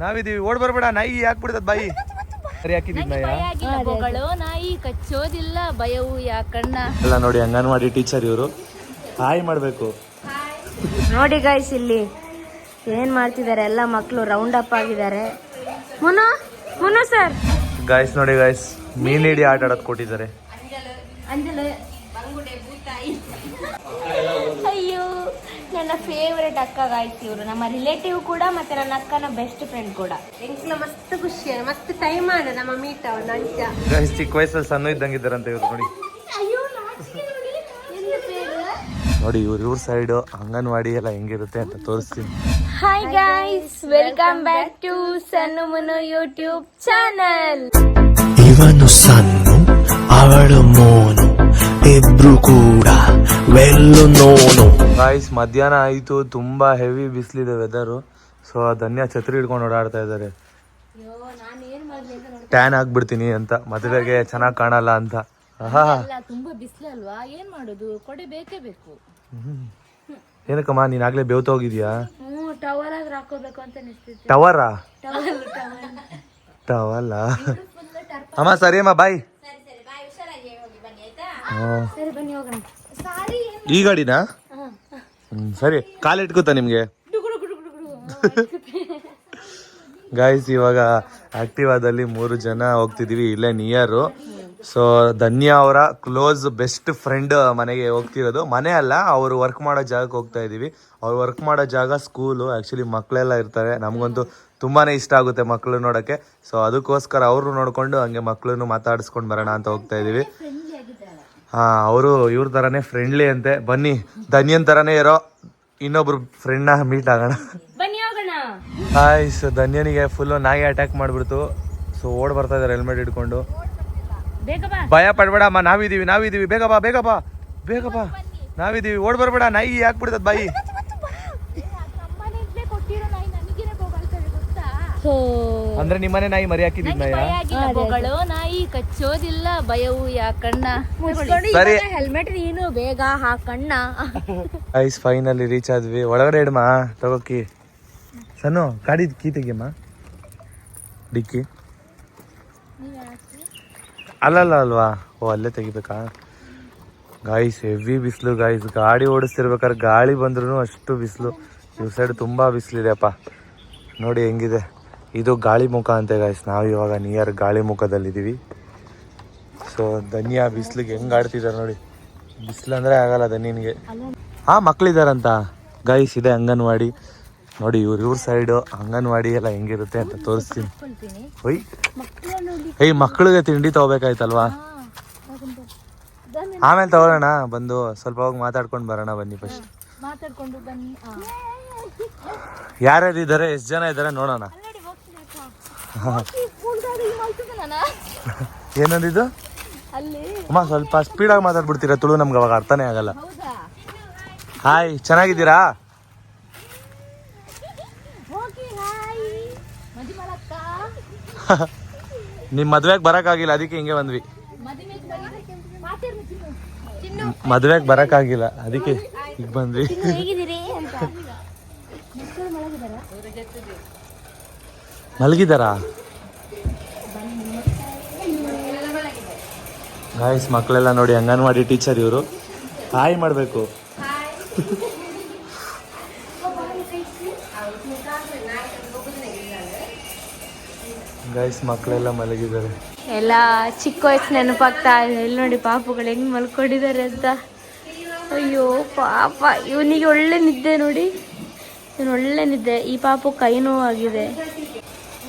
ನಾವಿದೀವಿ ಓಡ್ ಬರ್ಬೇಡ. ನಾಯಿ ಹಾಕ್ಬಿಡ್ತದ ಬಾಯಿ? ಸರಿ ಹಾಕಿದೀನಿ ನಾಯ ಬೊಗಳು. ನಾಯಿ ಕಚ್ಚೋದಿಲ್ಲ ಭಯವು ಯಾಕಣ್ಣ? ಎಲ್ಲ ನೋಡಿ ಅಂಗನವಾಡಿ ಟೀಚರ್ ಇವರು. ಹಾಯ್ ಮಾಡ್ಬೇಕು. ನೋಡಿ ಗಾಯ್ಸ್ ಇಲ್ಲಿ ಏನ್ ಮಾಡ್ತಿದ್ದಾರೆ? ಎಲ್ಲ ಮಕ್ಕಳು ರೌಂಡ್ ಅಪ್ ಆಗಿದ್ದಾರೆ. ಮುನು ಮುನು ಸರ್ ಗಾಯ್ಸ್ ನೋಡಿ ಗಾಯ್ಸ್ ಮೀನ್ ಹಿಡಿ ಆಟ ಆಡೋದ್ ಕೊಟ್ಟಿದ್ದಾರೆ. ಅಯ್ಯೋ. ನನ್ನ ಫೇವ್ರೆಟ್ ಅಕ್ಕ ಗಾಯ್ಸ್ ಇವರು. ನಮ್ಮ ರಿಲೇಟಿವ್ ಕೂಡ ಮತ್ತೆ ನನ್ನ ಅಕ್ಕನ ಬೆಸ್ಟ್ ಫ್ರೆಂಡ್ ಕೂಡ. ಎಂಕ್ಲ ಮಸ್ತ್ ಖುಷಿ ಮಸ್ತ್ ಟೈಮ್ ಆದ ನಮ್ಮ ಮೀಟ್ ಅವ್ನ ಅಂಚ ಗಾಯ್ಸ್ ಚಿಕ್ಕ ವಯಸ್ಸಲ್ಲಿ ಸಣ್ಣ ಇದ್ದಂಗಿದ್ದಾರಂತ ಇವ್ರು ನೋಡಿ. ನೋಡಿ. ಇವ್ರ ಇವ್ರ ಸೈಡ್ ಅಂಗನವಾಡಿ ಎಲ್ಲ ಹೆಂಗಿರುತ್ತೆ ಅಂತ ತೋರಿಸ್ತೀನಿ. Hi guys welcome back to Sanna Munu YouTube channel ಇವನು ಸನ್ನು ಅವಳು ಮೋನು ಇಬ್ರು ಕೂಡ ವೆಲ್ಲು ನೋನು ಗಾಯ್ಸ್ ಮಧ್ಯಾಹ್ನ ಆಯಿತು. ತುಂಬ ಹೆವಿ ಬಿಸಿಲಿದೆ ವೆದರು ಸೊ ಧನ್ಯ ಛತ್ರಿ ಹಿಡ್ಕೊಂಡು ಓಡಾಡ್ತಾ ಇದ್ದಾರೆ. ಟ್ಯಾನ್ ಆಗ್ಬಿಡ್ತೀನಿ ಅಂತ. ಮದುವೆಗೆ ಚೆನ್ನಾಗಿ ಕಾಣಲ್ಲ ಅಂತ. ಆಹಾ. ಅಲ್ಲ ತುಂಬಾ ಬಿಸಿಲಲ್ವಾ ಏನ್ ಮಾಡೋದು? ಕೊಡೆ ಬೇಕೇ ಬೇಕು. ಏನಕ್ಕಮ್ಮ ನೀನ್ ಆಗ್ಲೇ ಬೆವ್ತ ಹೋಗಿದ್ಯಾ? ಟವರ್ ಆದ್ರೆ ಹಾಕೋಬೇಕು ಅಂತ ಅನಿಸ್ತಿತ್ತು. ಟವರಾ ಟವಲ್ಲ ಅಮ್ಮ ಸರಿ ಅಮ್ಮ ಬಾಯ್ ಸರಿ ಬನ್ನಿ ಹೋಗೋಣ. ಈ ಗಾಡಿನಾ? ಹ್ಮ್, ಸರಿ. ಕಾಲ್ ಇಟ್ಕೋತ ನಿಮ್ಗೆ? ಗಾಯ್ಸ್ ಇವಾಗ ಆಕ್ಟಿವಾದಲ್ಲಿ ಮೂರು ಜನ ಹೋಗ್ತಿದೀವಿ ಇಲ್ಲೇ ನಿಯರು ಸೊ ಧನ್ಯ ಅವರ ಕ್ಲೋಸ್ ಬೆಸ್ಟ್ ಫ್ರೆಂಡ್ ಮನೆಗೆ ಹೋಗ್ತಿರೋದು. ಮನೆ ಅಲ್ಲ ಅವರು ವರ್ಕ್ ಮಾಡೋ ಜಾಗಕ್ಕೆ ಹೋಗ್ತಾ ಇದೀವಿ. ಅವ್ರು ವರ್ಕ್ ಮಾಡೋ ಜಾಗ ಸ್ಕೂಲು ಆ್ಯಕ್ಚುಲಿ ಮಕ್ಕಳೆಲ್ಲ ಇರ್ತಾರೆ. ನಮಗಂತೂ ತುಂಬಾನೇ ಇಷ್ಟ ಆಗುತ್ತೆ ಮಕ್ಕಳು ನೋಡೋಕ್ಕೆ. ಸೊ ಅದಕ್ಕೋಸ್ಕರ ಅವರು ನೋಡ್ಕೊಂಡು ಹಂಗೆ ಮಕ್ಕಳನ್ನು ಮಾತಾಡಿಸ್ಕೊಂಡು ಬರೋಣ ಅಂತ ಹೋಗ್ತಾ ಇದೀವಿ. ಹಾ ಅವರು ಇವ್ರ ಥರನೇ ಫ್ರೆಂಡ್ಲಿ ಅಂತೆ. ಬನ್ನಿ ಧನ್ಯನ್ ಥರನೇ ಇರೋ ಇನ್ನೊಬ್ರು ಫ್ರೆಂಡ್ನ ಮೀಟ್ ಆಗೋಣ. ಬನ್ನಿ ಹೋಗೋಣ. ಹಾಯ್ ಸೊ ಧನ್ಯನಿಗೆ ಫುಲ್ ನಾಯಿ ಅಟ್ಯಾಕ್ ಮಾಡ್ಬಿಡ್ತು. ಸೊ ಓಡ್ ಬರ್ತಾ ಇದಾರೆ ಹೆಲ್ಮೆಟ್ ಇಟ್ಕೊಂಡು. ಬೇಗ ಬಾ. ಭಯ ಪಡ್ಬೇಡಮ್ಮ ನಾವಿದೀವಿ ನಾವಿದೀವಿ. ಬೇಗ ಬಾ ಬೇಗ ಬಾ. ಬೇಗ ಬಾ. ನಾವಿದೀವಿ. ಓಡ್ ಬರ್ಬೇಡ ನಾಯಿ ಹಾಕ್ಬಿಡ್ತದ ಬಾಯಿ. ಸೊ ಅಂದ್ರೆ ನಿಮ್ಮನೆ ನಾಯಿ ಮರಿ ಹಾಕಿದ್ದೀನಿ ನಾಯ? ಭಯ ಆಗಿಲ್ಲ ಬೊಗಳು ನಾಯಿ ಕಚ್ಚೋದಿಲ್ಲ ಭಯವು ಯಾಕಣ್ಣ ಸರಿ. ಹೆಲ್ಮೆಟ್ ನೀನು ಬೇಗ ಹಾಕಣ್ಣ ಐಸ್ ಫೈನಲಿ ರೀಚ್ ಆದ್ವಿ. ಒಳಗಡೆ ಇಡಮ್ಮ ತಗೋಕಿ. ಸಣ್ಣ ಗಾಡಿ ಕೀ ತೆಗಿಯಮ್ಮ ಡಿಕ್ಕಿ. ಅಲ್ಲಲ್ಲ ಅಲ್ವಾ? ಓ ಅಲ್ಲೇ ತೆಗಿಬೇಕಾ? ಗಾಯ್ಸ್ ಹೆವಿ ಬಿಸಿಲು ಗಾಯ್ಸ್ ಗಾಡಿ ಓಡಿಸ್ತಿರ್ಬೇಕಾದ್ರೆ ಗಾಳಿ ಬಂದ್ರೂ ಅಷ್ಟು ಬಿಸಿಲು. ಈ ಸೈಡ್ ತುಂಬಾ ಬಿಸಿಲಿದೆಪ್ಪ ನೋಡಿ ಹೆಂಗಿದೆ. ಇದು ಗಾಳಿ ಮುಖ ಅಂತೆ ಗಾಯ್ಸ್ ನಾವು ಇವಾಗ ನಿಯರ್ ಗಾಳಿ ಮುಖದಲ್ಲಿದ್ದೀವಿ. ಸೊ ಧನ್ಯ ಬಿಸಿಲಿಗೆ ಹೆಂಗ್ ಆಡ್ತಿದ್ದಾರೆ ನೋಡಿ. ಬಿಸಿಲು ಅಂದ್ರೆ ಆಗಲ್ಲ ಧನ್ಯನಿಗೆ ಹಾಂ ಮಕ್ಳಿದಾರಂತ. ಗೈಸ್ ಇದೆ ಅಂಗನವಾಡಿ. ನೋಡಿ ಇವ್ರ ಇವ್ರ ಸೈಡ್ ಅಂಗನವಾಡಿ ಎಲ್ಲ ಹೆಂಗಿರುತ್ತೆ ಅಂತ ತೋರಿಸ್ತೀನಿ. ಹೊಯ್ ಏಯ್ ಮಕ್ಕಳಿಗೆ ತಿಂಡಿ ತಗೋಬೇಕಾಯ್ತಲ್ವಾ? ಆಮೇಲೆ ತಗೊಳ್ಳೋಣ. ಬಂದು ಸ್ವಲ್ಪ ಹೋಗಿ ಮಾತಾಡ್ಕೊಂಡು ಬರೋಣ ಬನ್ನಿ ಫಸ್ಟ್. ಯಾರ್ಯಾರು ಇದ್ದಾರೆ ಎಷ್ಟು ಜನ ಇದ್ದಾರೆ ನೋಡೋಣ. ಏನಂದಿದ್ದು? ಅಮ್ಮ ಸ್ವಲ್ಪ ಸ್ಪೀಡಾಗಿ ಮಾತಾಡ್ಬಿಡ್ತೀರಾ ತುಳು? ನಮ್ಗೆ ಅವಾಗ ಅರ್ಥನೇ ಆಗಲ್ಲ. ಹಾಯ್ ಚೆನ್ನಾಗಿದ್ದೀರಾ? ನಿಮ್ ಮದ್ವೆಗ್ ಬರೋಕ್ಕಾಗಿಲ್ಲ ಅದಕ್ಕೆ ಹಿಂಗೆ ಬಂದ್ವಿ. ಮದ್ವೆಗ್ ಬರೋಕ್ಕಾಗಿಲ್ಲ ಅದಕ್ಕೆ ಈಗ ಬಂದ್ವಿ ಹೇಗಿದ್ದೀರಿ ಅಂತ ಮಲಗಿದಾರಾ ಗಾಯ್ಸ್ ಮಕ್ಕಳೆಲ್ಲ ನೋಡಿ ಅಂಗನವಾಡಿ ಟೀಚರ್ ಇವರು. ಹಾಯ್ ಮಾಡಬೇಕು. ಗಾಯ್ಸ್ ಮಕ್ಕಳೆಲ್ಲ ಮಲಗಿದ್ದಾರೆ. ಎಲ್ಲ ಚಿಕ್ಕ ವಯಸ್ಸು ನೆನಪಾಗ್ತಾ ಇದೆ ಇಲ್ಲಿ ನೋಡಿ ಪಾಪುಗಳು ಹೆಂಗ್ ಮಲ್ಕೊಂಡಿದ್ದಾರೆ ಅಂತ. ಅಯ್ಯೋ, ಪಾಪ. ಇವನಿಗೆ ಒಳ್ಳೆ ನಿದ್ದೆ ನೋಡಿ. ಇವನು ಒಳ್ಳೆ ನಿದ್ದೆ. ಈ ಪಾಪು ಕೈ ನೋವಾಗಿದೆ.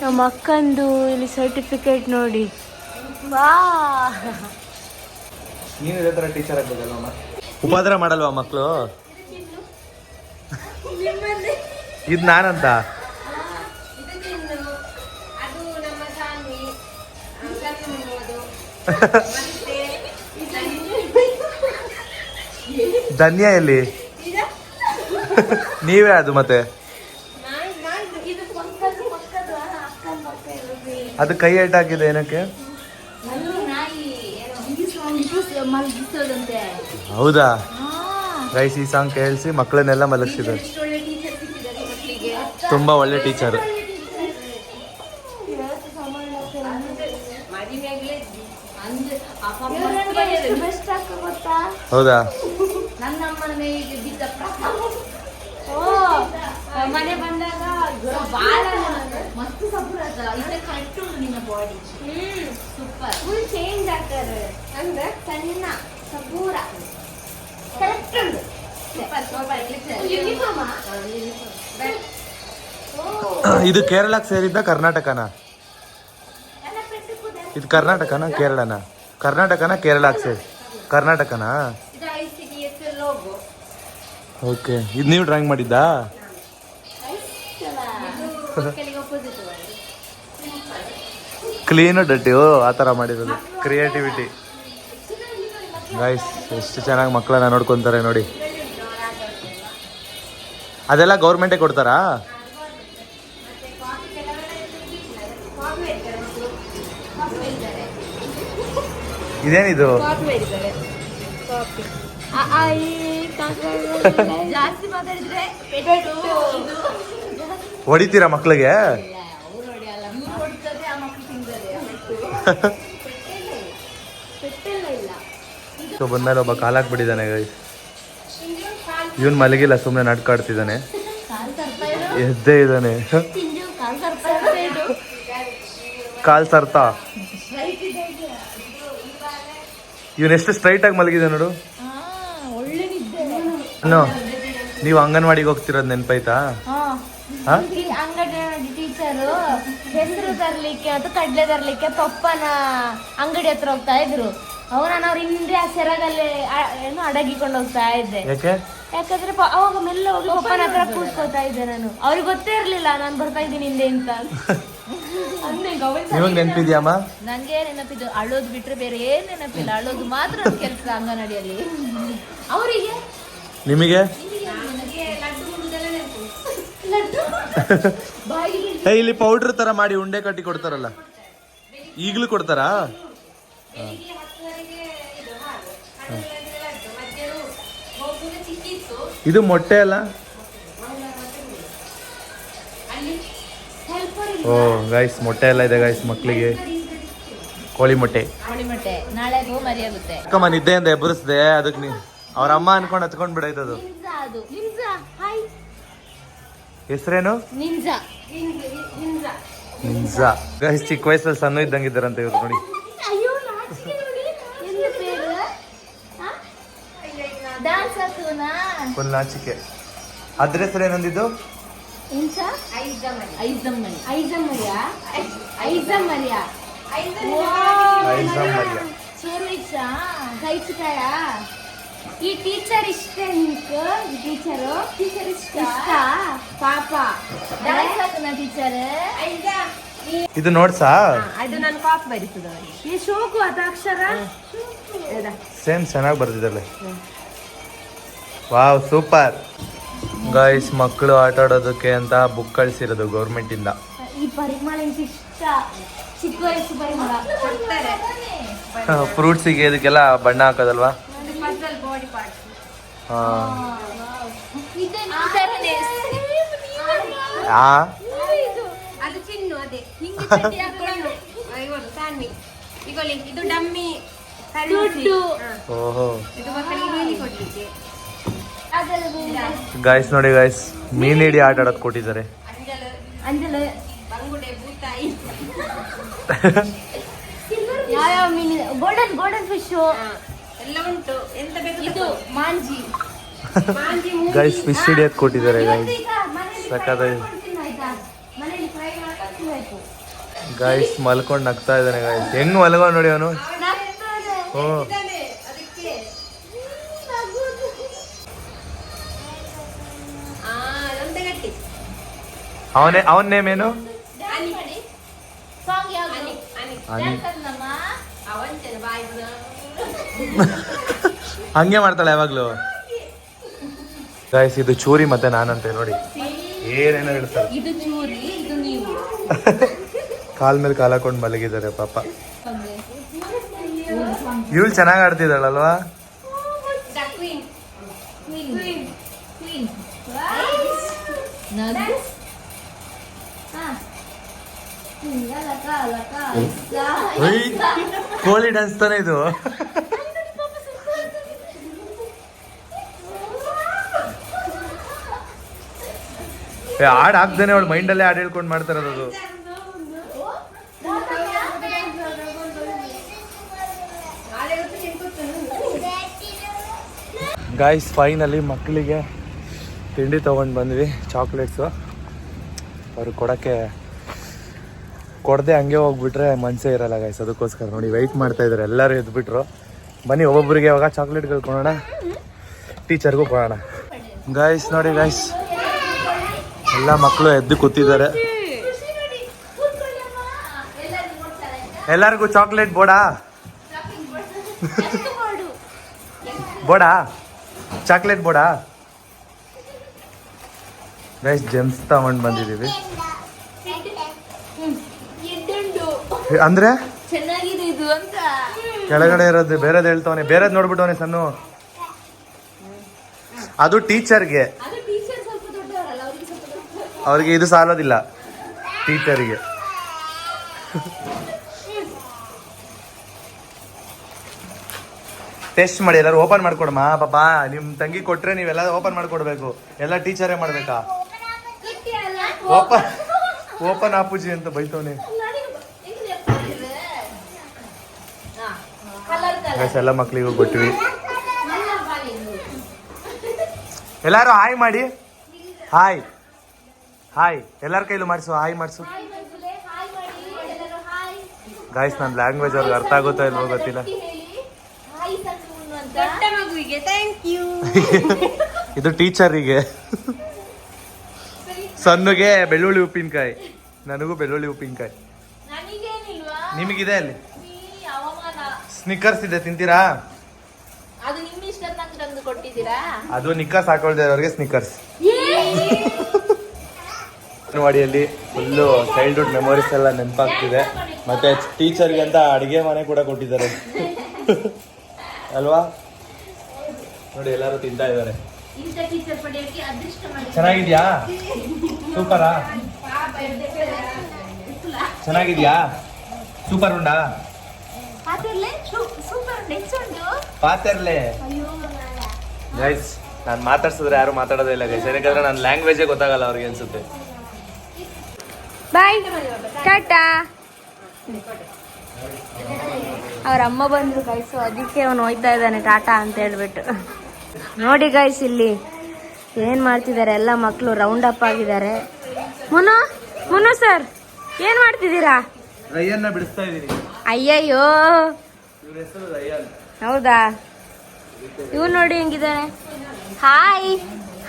ನಮ್ಮ ಅಕ್ಕಂದು ಇಲ್ಲಿ ಸರ್ಟಿಫಿಕೇಟ್ ನೋಡಿ. ವಾ ನೀನು ಇದೇ ಥರ ಟೀಚರ್ ಆಗ್ಬೇಕಲ್ವಮ್ಮ ಉಪದ್ರ ಮಾಡಲ್ವಾ ಮಕ್ಕಳು ಇದು ನಾನಂತ? ಧನ್ಯ ಎಲ್ಲಿ? ನೀವೇ ಅದು ಮತ್ತೆ? ಅದು ಕೈ ಆಗಿದೆ ಏನಕ್ಕೆ? ಹೌದಾ ರೈಸ್ ಈ ಸಾಂಗ್ ಕೇಳಿಸಿ ಮಕ್ಕಳನ್ನೆಲ್ಲ ಮಲಗಿಸಿದ್ದಾರೆ ತುಂಬಾ ಒಳ್ಳೆ ಟೀಚರ್ ಹೌದಾ? ಮನೆ ಬಂದಾಗ ಮಸ್ತ್ ಸಪುರ ಇದೆ ಕರೆಕ್ಟ್ ಉಂಟು ನಿನ್ನ body hmm. Super full change ಆಗ್ತಾರೆ ಅಂದ್ರೆ ಸಣ್ಣ ಸಪೂರ ಕರೆಕ್ಟ್ ಉಂಟು. ಯೂನಿಫಾರ್ಮ ಇದು ಕೇರಳಕ್ಕೆ ಸೇರಿದ್ದ ಕರ್ನಾಟಕನ? ಇದು. ಕರ್ನಾಟಕನ ಕೇರಳನ? ಕರ್ನಾಟಕನ ಕೇರಳಕ್ಕೆ ಸೇರಿ ಕರ್ನಾಟಕನಾ? ಓಕೆ ಇದು ನೀವು ಡ್ರಾಯಿಂಗ್ ಮಾಡಿದ್ದಾ? ಕ್ಲೀನು ಡಟ್ಟಿ ಓ ಆ ಥರ ಮಾಡಿರೋದು. ಕ್ರಿಯೇಟಿವಿಟಿ ಗೈಸ್ ಎಷ್ಟು ಚೆನ್ನಾಗಿ ಮಕ್ಕಳನ್ನ ನೋಡ್ಕೊತಾರೆ ನೋಡಿ. ಅದೆಲ್ಲ ಗೌರ್ಮೆಂಟೇ ಕೊಡ್ತಾರಾ? ಇದೇನಿದು? ಹೊಡಿತೀರಾ ಮಕ್ಕಳಿಗೆ ಅವ್ರು ಹೊಡೆಯಲ್ಲ ಇವ್ರು ಹೊಡ್ತಾರೆ ಆ ಮಕ್ಕಳು ತಿಂತಾರೆ ಸೊ ಬಂದ್ಮೇಲೆ ಒಬ್ಬ ಕಾಲಾಕ್ಬಿಟ್ಟಿದ್ದಾನೆ ಗೈಸ್ ಇವನ್ ಮಲಗಿಲ್ಲ ಸುಮ್ಮನೆ ನಡ್ಕಾಡ್ತಿದ್ದಾನೆ. ಎದ್ದೇ ಇದ್ದಾನೆ. ಕಾಲ್ ಸರ್ತಾ? ಇವನ್ ಎಷ್ಟು ಸ್ಟ್ರೈಟ್ ಆಗಿ ಮಲಗಿದೆ ನೋಡು. ನೀವು ಅಂಗನವಾಡಿಗೆ ಹೋಗ್ತಿರೋದು ನೆನಪಾಯ್ತಾ ಅಂಗಡಿ ಟೀಚರ್ ಹೆಸರು ತರ್ಲಿಕ್ಕೆ ಅಥವಾ ಕಡ್ಲೆ ತರ್ಲಿಕ್ಕೆ ಪಪ್ಪನ ಅಂಗಡಿ ಹತ್ರ ಹೋಗ್ತಾ ಇದ್ರು. ಅವಾಗ ನಾನು ಅವ್ರ ಹಿಂದೆ ಆ ಸೆರಗಲ್ಲಿ ಏನು ಅಡಗಿಕೊಂಡು ಹೋಗ್ತಾ ಇದ್ದೆ. ಯಾಕೆ? ಯಾಕಂದ್ರೆ ಅವಾಗ ಮೆಲ್ಲ ಹೋಗಿ ಪಪ್ಪನ ಹತ್ರ ಕೂತ್ಕೋತಾ ಇದ್ದೆ ನಾನು. ಅವ್ರಿಗೆ ಗೊತ್ತೇ ಇರ್ಲಿಲ್ಲ ನಾನು ಬರ್ತಾ ಇದ್ದೀನಿ ಹಿಂದೆ ಅಂತ. ನಂಗೆ ನೆನಪಿದು ಅಳೋದು ಬಿಟ್ರೆ ಬೇರೆ ಏನ್ ನೆನಪಿಲ್ಲ. ಅಳೋದು ಮಾತ್ರ ಕೆಲಸ ಅಂಗನಡಿಯಲ್ಲಿ. ಅವರಿಗೆ? ನಿಮಗೆ? ಏ ಇಲ್ಲಿ ಪೌಡ್ರ್ ತರ ಮಾಡಿ ಉಂಡೆ ಕಟ್ಟಿ ಕೊಡ್ತಾರಲ್ಲ. ಈಗಲೂ ಕೊಡ್ತಾರಾ? ಇದು ಮೊಟ್ಟೆ ಅಲ್ಲ? ಓ ಗೈಸ್ ಮೊಟ್ಟೆ ಎಲ್ಲ ಇದೆ ಗೈಸ್ ಮಕ್ಕಳಿಗೆ ಕೋಳಿ ಮೊಟ್ಟೆ. ಅಕ್ಕಮ್ಮ ನಿದ್ದೆಯಿಂದ ಎಬ್ಬರಿಸ್ದೆ ಅದಕ್ಕೆ ನೀ ಅವ್ರ ಅಮ್ಮ ಅನ್ಕೊಂಡು ಹತ್ಕೊಂಡ್ ಬಿಡೈತದು. ಹೆಸರೇನು? ನಿಂಜಾ. ನಿಂಜಾ. ನಿಜ. ಗೈಸ್ ಚಿಕ್ಕ ವಯಸ್ಸಲ್ಲಿ ಸಣ್ಣ ಇದ್ದಂಗಿದ್ದಾರಂತೆ ಇವ್ರು ನೋಡಿ. ಫುಲ್ ನಾಚಿಕೆ. ಅದ್ರ ಹೆಸರು ಏನಂದಿದ್ದು ಈ ಟೀಚರ್ ಇಷ್ಟ ನಿಮ್ಗೆ? ಈ ಟೀಚರು ಟೀಚರ್ ಇಷ್ಟ? ಇಷ್ಟ? ಪಾಪ. ಟೀಚರ್ ಇದು ನೋಡ್ಸಾ ಅದು ನಾನು ಕಾಪ್ ಬರೀತದ ಈ ಶೋಕು ಅದ ಅಕ್ಷರ? ಸೇಮ್ ಚೆನ್ನಾಗಿ ಬರ್ತಿದ್ದಲ್ಲ ವಾವ್ ಸೂಪರ್. ಗೈಸ್ ಮಕ್ಕಳು ಆಟ ಆಡೋದಕ್ಕೆ ಅಂತ ಬುಕ್ ಕಳಿಸಿರೋದು ಗೌರ್ಮೆಂಟ್ ಇಂದ. ಈ ಪರಿಮಳ ಇಷ್ಟ. ಚಿಕ್ಕ ವಯಸ್ಸು ಪರಿಮಳ. ಫ್ರೂಟ್ಸಿಗೆ ಇದಕ್ಕೆಲ್ಲ ಬಣ್ಣ ಹಾಕೋದಲ್ವಾ? ಇದು ಡಮ್ಮಿ. ಓಹೋ. ಗಾಯ್ಸ್ ನೋಡಿ ಗಾಯ್ಸ್ ಮೀನ್ ಹಿಡಿ ಆಟ ಆಡೋದು ಕೊಟ್ಟಿದ್ದಾರೆ. ಯಾವ ಯಾವ ಮೀನು ಗೋಲ್ಡನ್ ಗೋಲ್ಡನ್ ಫಿಶ್. ಎಲ್ಲ ಉಂಟು. ಎಂತ ಬೇಕು ಇದು ಮಾಂಜಿ. ಮಾಂಜಿ ಗೈಸ್ ಫಿಶ್ ಹಿಡಿಯೋದು ಕೊಟ್ಟಿದ್ದಾರೆ ಗೈಸ್ ಸಕ್ಕತ್ತಾಗಿ. ಗೈಸ್ ಮಲ್ಕೊಂಡು ನಗ್ತಾ ಇದ್ದಾನೆ ಗೈಸ್ ಹೆಂಗ್ ಮಲ್ಕೊಂಡು ನೋಡಿ ಅವನು? ಓ. ಅದಕ್ಕೆ. ಆ ಅದೊಂದೇ ಗಟ್ಟಿ. ಅವನೇ ಅವನ ನೇಮ್ ಏನು? ಹಂಗೆ ಮಾಡ್ತಾಳೆ ಯಾವಾಗಲೂ. ಗಾಯ್ಸ್ ಇದು ಚೂರಿ ಮತ್ತೆ ನಾನಂತೆ ನೋಡಿ. ಏನೇನೋ ಹೇಳ್ತಾರೆ. ಕಾಲ್ ಮೇಲೆ ಕಾಲ್ ಹಾಕೊಂಡು ಮಲಗಿದ್ದಾರೆ ಪಾಪ. ಇವಳು ಚೆನ್ನಾಗಿ ಆಡ್ತಿದ್ದಾಳಲ್ವಾ? ಕೋಳಿ ಡಾನ್ಸ್ ತಾನೆ ಇದು. ಹಾಡ್ ಹಾಕ್ದೇನೆ ಅವಳು ಮೈಂಡಲ್ಲೇ ಹಾಡು ಹೇಳ್ಕೊಂಡು ಮಾಡ್ತಾರದು ಅದು. ಗಾಯ್ಸ್ ಫೈನಲಿ ಮಕ್ಕಳಿಗೆ ತಿಂಡಿ ತೊಗೊಂಡು ಬಂದ್ವಿ ಚಾಕ್ಲೇಟ್ಸು ಅವ್ರು ಕೊಡೋಕ್ಕೆ ಕೊಡದೆ ಹಂಗೆ ಹೋಗ್ಬಿಟ್ರೆ ಮನಸ್ಸೇ ಇರಲ್ಲ ಗಾಯ್ಸ್ ಅದಕ್ಕೋಸ್ಕರ ನೋಡಿ ವೆಯ್ಟ್ ಮಾಡ್ತಾ ಇದ್ದಾರೆ ಎಲ್ಲರೂ ಎದ್ಬಿಟ್ರು. ಬನ್ನಿ ಒಬ್ಬೊಬ್ಬರಿಗೆ ಇವಾಗ ಚಾಕ್ಲೇಟ್ಗಳು ಕೊಡೋಣ. ಟೀಚರ್ಗೂ ಕೊಡೋಣ. ಗಾಯ್ಸ್ ನೋಡಿ ಗಾಯ್ಸ್ ಎಲ್ಲ ಮಕ್ಕಳು ಎದ್ದು ಕೂತಿದ್ದಾರೆ. ಎಲ್ಲರಿಗೂ ಚಾಕ್ಲೇಟ್ ಬೋಡಾ? ಬೋಡಾ? ಚಾಕ್ಲೇಟ್ ಬೋಡಾ? ಗೈಸ್ ಜೆಮ್ಸ್ ತಗೊಂಡು ಬಂದಿದ್ದೀವಿ. ಅಂದ್ರೆ? ಕೆಳಗಡೆ ಇರೋದು ಬೇರೆದ್ ಹೇಳ್ತವನೆ. ಬೇರೆದ್ ನೋಡ್ಬಿಟ್ಟವನೆ ಸಣ್ಣ ಅದು ಟೀಚರ್ಗೆ ಅದು ಟೀಚರ್ ಸ್ವಲ್ಪ ದೊಡ್ಡವರಲ್ಲ ಅವ್ರಿಗೆ ಸ್ವಲ್ಪ ದೊಡ್ಡ ಅವ್ರಿಗೆ ಇದು ಸಾಲೋದಿಲ್ಲ. ಟೀಚರಿಗೆ. ಟೆಸ್ಟ್ ಮಾಡಿ ಎಲ್ಲರೂ ಓಪನ್ ಮಾಡ್ಕೊಡಮ್ಮ. ಪಾಪ, ನಿಮ್ ತಂಗಿ ಕೊಟ್ರೆ ನೀವೆಲ್ಲ ಓಪನ್ ಮಾಡ್ಕೊಡ್ಬೇಕು. ಎಲ್ಲ ಟೀಚರೇ ಮಾಡ್ಬೇಕಾ? ಓಪನ್ ಓಪನ್ ಆಪೂಜಿ ಅಂತ ಬೈತವನೆ. ಎಲ್ಲ ಮಕ್ಳಿಗೂ ಕೊಟ್ವಿ. ಎಲ್ಲಾರು ಹಾಯ್ ಮಾಡಿ. ಹಾಯ್. ಹಾಯ್ ಎಲ್ಲರ ಕೈಲೂ ಮಾಡಿಸು ಹಾಯ್ ಮಾಡಿಸು. ಹಾಯ್ ಮಾಡಿ ಎಲ್ಲರೂ ಹಾಯ್. ಗಾಯ್ಸ್ ನನ್ನ ಲ್ಯಾಂಗ್ವೇಜ್ ಅವ್ರಿಗೆ ಅರ್ಥ ಆಗುತ್ತಾ ಇಲ್ವೋ ಗೊತ್ತಿಲ್ಲ. ಹೇಳಿ ಹಾಯ್ ಸಣ್ಣ ಅಂತ. ದೊಡ್ಡ ಮಗುವಿಗೆ ಥ್ಯಾಂಕ್ ಯು ಇದು ಟೀಚರಿಗೆ. ಸಣ್ಣಗೆ ಬೆಳ್ಳುಳ್ಳಿ ಉಪ್ಪಿನಕಾಯಿ. ನನಗೂ ಬೆಳ್ಳುಳ್ಳಿ ಉಪ್ಪಿನಕಾಯಿ. ನಿಮಗಿದೆ ಅಲ್ಲಿ? ಸ್ನಿಕ್ಕರ್ಸ್ ಇದೆ ತಿಂತೀರಾ? ಅದು ನಿಕ್ಕರ್ಸ್ ಹಾಕೊಳ್ದೆ ಇರೋರಿಗೆ ಸ್ನಿಕ್ಕರ್ಸ್ ಅಂಗನವಾಡಿಯಲ್ಲಿ ಫುಲ್ಲು ಚೈಲ್ಡ್ಹುಡ್ ಮೆಮೊರೀಸ್ ಎಲ್ಲ ನೆನಪಾಗ್ತಿದೆ. ಮತ್ತೆ ಟೀಚರ್ಗೆ ಅಂತ ಅಡುಗೆ ಮನೆ ಕೂಡ ಕೊಟ್ಟಿದ್ದಾರೆ. ಅಲ್ವಾ? ನೋಡಿ ಎಲ್ಲರೂ ತಿಂತಾ ಇದ್ದಾರೆ. ಚೆನ್ನಾಗಿದ್ಯಾ? ಸೂಪರಾ ಚೆನ್ನಾಗಿದ್ಯಾ? ಸೂಪರ್ ಉಂಡಾ ಪಾತೆರ್ಲೆ ಗೈಸ್ ನಾನು ಮಾತಾಡ್ಸಿದ್ರೆ ಯಾರು ಮಾತಾಡೋದೇ ಇಲ್ಲ ಗೈಸ್ ಏನಕ್ಕೆ ನನ್ನ ಲ್ಯಾಂಗ್ವೇಜೇ ಗೊತ್ತಾಗಲ್ಲ ಅವ್ರಿಗೆ ಅನ್ಸುತ್ತೆ. ಬಾಯ್. ಟಾಟಾ. ಅವ್ರ ಅಮ್ಮ ಬಂದ್ರು ಗೈಸು ಅದಕ್ಕೆ ಅವನು ಹೋಯ್ತಾ ಇದ್ದಾನೆ ಟಾಟಾ ಅಂತ ಹೇಳ್ಬಿಟ್ಟು. ನೋಡಿ ಗೈಸ್ ಇಲ್ಲಿ ಏನ್ ಮಾಡ್ತಿದ್ದಾರೆ ಎಲ್ಲ ಮಕ್ಕಳು ರೌಂಡ್ ಅಪ್ ಆಗಿದ್ದಾರೆ. ಮುನು ಮುನು ಸರ್ ಏನ್ ಮಾಡ್ತಿದ್ದೀರಾ? ಬಿಡಿಸ್ತಾ ಅಯ್ಯಯ್ಯೋ. ಹೌದಾ? ಇವ್ ನೋಡಿ ಹೆಂಗಿದ್ದಾನೆ. Hi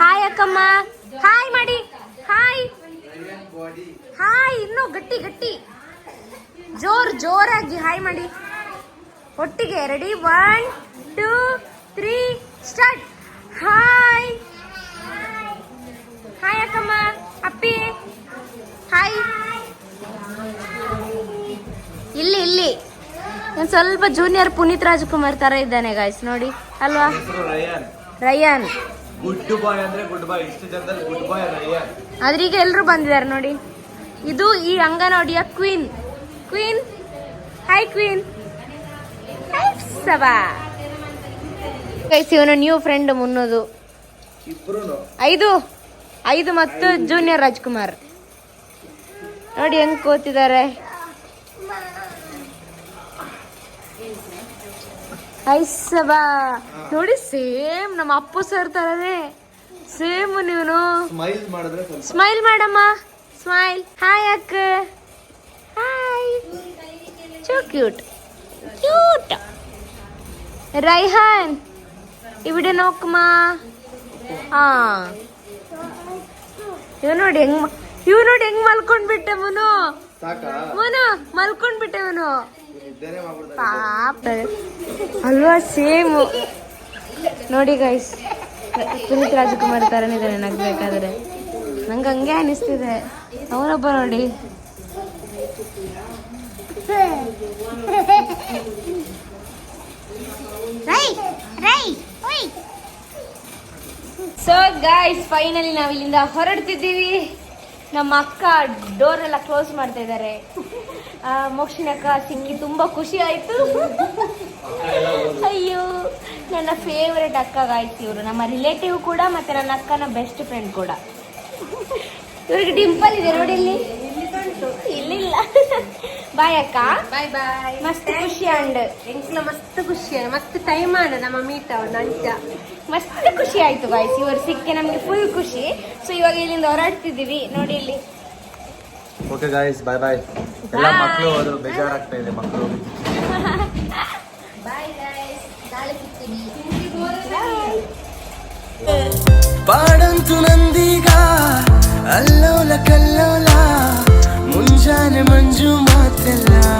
hi Akkamma. ಹಾಯ್ ಮಾಡಿ. ಹಾಯ್ ಹಾಯ್ ಇನ್ನು ಗಟ್ಟಿ ಗಟ್ಟಿ. ಜೋರ್ ಜೋರಾಗಿ ಹಾಯ್ ಮಾಡಿ. ಒಟ್ಟಿಗೆ ready one two three start hi hi Akkamma. ಅಪ್ಪಿ. ಹಾಯ್ ಇಲ್ಲಿ ಇಲ್ಲಿ. ಒಂದ್ ಸ್ವಲ್ಪ ಜೂನಿಯರ್ ಪುನೀತ್ ರಾಜ್ಕುಮಾರ್ ತರ ಇದ್ದಾನೆ ಗಾಯ್ಸ್ ನೋಡಿ. ಅಲ್ವಾ? ರಯಾನ್. ಗುಡ್ ಬಾಯ್ ಅಂದ್ರೆ ಗುಡ್ ಬಾಯ್. ಇಷ್ಟು ಜನದಲ್ಲಿ ಗುಡ್ ಬಾಯ್ ರಯಾನ್. ಆದ್ರೆ ಈಗ ಎಲ್ಲರೂ ಬಂದಿದ್ದಾರೆ ನೋಡಿ. ಇದು ಈ ಅಂಗನವಾಡಿಯ queen. Queen? Hi queen. Saba guys ಇವನು ನ್ಯೂ ಫ್ರೆಂಡ್ ಮುನ್ನೋದು. ಐದು. ಐದು ಮತ್ತು ಜೂನಿಯರ್ ರಾಜ್ಕುಮಾರ್. ನೋಡಿ ಹೆಂಗ್ ಕೂತಿದ್ದಾರೆ. ಐಸಬಾ ನೋಡಿ ಸೇಮ್ ನಮ್ಮ ಅಪ್ಪು ಸರ್ ತರನೇ. ಸೇಮ್ ನೀವು ಸ್ಮೈಲ್ ಮಾಡಮ್ಮ. ಸ್ಮೈಲ್ ಹಾಯ್ ಅಕ್ಕ hi so cute cute Raihan ഇവിടെ നോക്കുമാ ಆ ಇವ್ ನೋಡಿ ಹೆಂಗ್ ಮ- ಇವ್ ನೋಡಿ ಹೆಂಗ್ ಮಲ್ಕೊಂಡ್ಬಿಟ್ಟೆ ಮುನು ಸಾಕಾ ಮುನು ಮಲ್ಕೊಂಡ್ಬಿಟ್ಟೆ ಮುನು ನಿದ್ದೆನೆ ಮಾಡ್ಬಿಡ್ತಾರೆ ಪಾಪ ಅಲ್ವಾ ಸೇಮ್ ನೋಡಿ ಗೈಸ್ ಪುನೀತ್ ರಾಜಕುಮಾರ್ ತರನಿದ್ದಾನೆ ನಗ್ಬೇಕಾದ್ರೆ ನಂಗೆ ಹಂಗೆ ಅನಿಸ್ತಿದೆ ಅವನೊಬ್ಬ ನೋಡಿ ಸೊ ಗಾಯ್ಸ್ ಫೈನಲಿ ನಾವು ಇಲ್ಲಿಂದ ಹೊರಡ್ತಿದ್ದೀವಿ. ನಮ್ಮ ಅಕ್ಕ ಡೋರ್ ಎಲ್ಲ ಕ್ಲೋಸ್ ಮಾಡ್ತಾ ಇದ್ದಾರೆ. ಮೋಕ್ಷಿನ ಅಕ್ಕ ಸಿಕ್ಕಿ ತುಂಬಾ ಖುಷಿ ಆಯ್ತು. ಅಯ್ಯೋ, ನನ್ನ ಫೇವರೆಟ್ ಅಕ್ಕ ಇವರು. ನಮ್ಮ ರಿಲೇಟಿವ್ ಕೂಡ ಮತ್ತೆ ನನ್ನ ಅಕ್ಕನ ಬೆಸ್ಟ್ ಫ್ರೆಂಡ್ ಕೂಡ. ಇವ್ರಿಗೆ ಡಿಂಪಲ್ ಇದೆ ನೋಡಿ ಇಲ್ಲಿ. ಇಲ್ಲಿಲ್ಲ. ಬಾಯ್ ಅಕ್ಕ. ಬಾಯ್ ಬಾಯ್ ಮಸ್ತ್ ಖುಷಿ ಅಂಡ್. ಎಂಕ್ಲ ಮಸ್ತ್ ಖುಷಿ ಮಸ್ತ್ ಟೈಮ್ ಆನ ನಮ್ಮ ಮೀಟ್ ಅವ್ರು ನಂಚ ಮಸ್ತ್ ಖುಷಿ ಆಯ್ತು ಬಾಯ್ಸ್ ಇವರು ಸಿಕ್ಕೆ ನಮ್ಗೆ ಫುಲ್ ಖುಷಿ. ಸೊ ಇವಾಗ ಇಲ್ಲಿಂದ ಹೊರಡ್ತಿದ್ದೀವಿ. ನೋಡಿ ಇಲ್ಲಿ. ಓಕೆ ಗಾಯ್ಸ್ ಬಾಯ್ ಬಾಯ್ ಎಲ್ಲ ಮಕ್ಕಳು ಹೋದ್ರು ಬೇಜಾರಾಗ್ತಾ ಇದೆ ಮಕ್ಕಳು ಬಾಯ್ ಗಾಯ್ಸ್ ನಾಳೆ ಸಿಗ್ತೀನಿ. ಪಾಡಂತು ನಂದೀಗ اللولة كاللولة منجان منجومات الله.